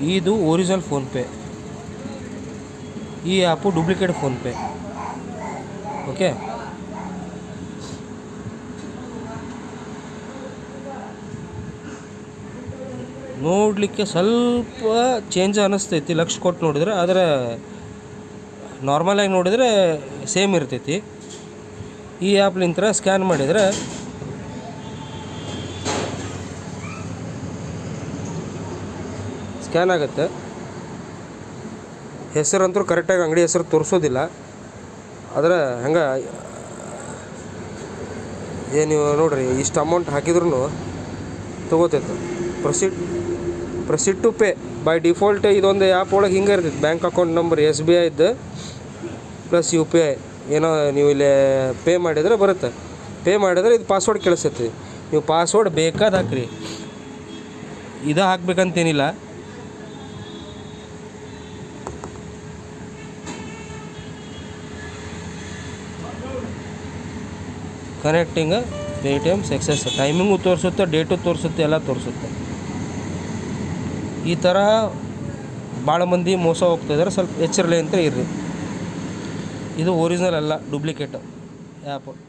ಇದು original PhonePe ಈ app duplicate PhonePe okay ನೋಡಲಿಕ್ಕೆ ಸ್ವಲ್ಪ ಚೇಂಜ್ ಅನ್ನಿಸ್ತೈತಿ ಲಕ್ಷ ಕೊಟ್ಟು ನೋಡಿದ್ರೆ. ಆದರೆ ನಾರ್ಮಲಾಗಿ ನೋಡಿದರೆ ಸೇಮ್ ಇರ್ತೈತಿ. ಈ ಆ್ಯಪ್ಲಿಂತ್ರ ಸ್ಕ್ಯಾನ್ ಮಾಡಿದರೆ ಸ್ಕ್ಯಾನ್ ಆಗುತ್ತೆ. ಹೆಸರಂತೂ ಕರೆಕ್ಟಾಗಿ ಅಂಗಡಿ ಹೆಸರು ತೋರಿಸೋದಿಲ್ಲ. ಆದರೆ ಹಂಗೆ ಏನು ನೋಡಿರಿ, ಇಷ್ಟು ಅಮೌಂಟ್ ಹಾಕಿದ್ರು ತೊಗೋತೈತೆ. Proceed, proceed to pay. By default ಇದೊಂದು ಆ್ಯಪ್ ಒಳಗೆ ಹಿಂಗೆ ಇರ್ತೈತೆ. Bank account number S B ಐದು ಪ್ಲಸ್ ಯು ಪಿ ಐ ಏನೋ ನೀವು ಇಲ್ಲಿ ಪೇ ಮಾಡಿದರೆ ಬರುತ್ತೆ. ಪೇ ಮಾಡಿದ್ರೆ ಇದು ಪಾಸ್ವರ್ಡ್ ಕೇಳಿಸ್ತೈತಿ ನೀವು ಪಾಸ್ವರ್ಡ್ ಬೇಕಾದ ಹಾಕ್ರಿ. ಇದು ಹಾಕ್ಬೇಕಂತೇನಿಲ್ಲ. Connecting Paytm success. ಟೈಮಿಂಗು ತೋರಿಸುತ್ತೆ, ಡೇಟು ತೋರಿಸುತ್ತೆ, ಎಲ್ಲ ತೋರಿಸುತ್ತೆ. ಈ ಥರ ಭಾಳ ಮಂದಿ ಮೋಸ ಹೋಗ್ತಾಯಿದ್ದಾರೆ ಸ್ವಲ್ಪ ಎಚ್ಚರಲೆ ಅಂತ ಇರ್ರಿ. ಇದು ಒರಿಜಿನಲ್ ಅಲ್ಲ ಡೂಪ್ಲಿಕೇಟ್ ಆ್ಯಪು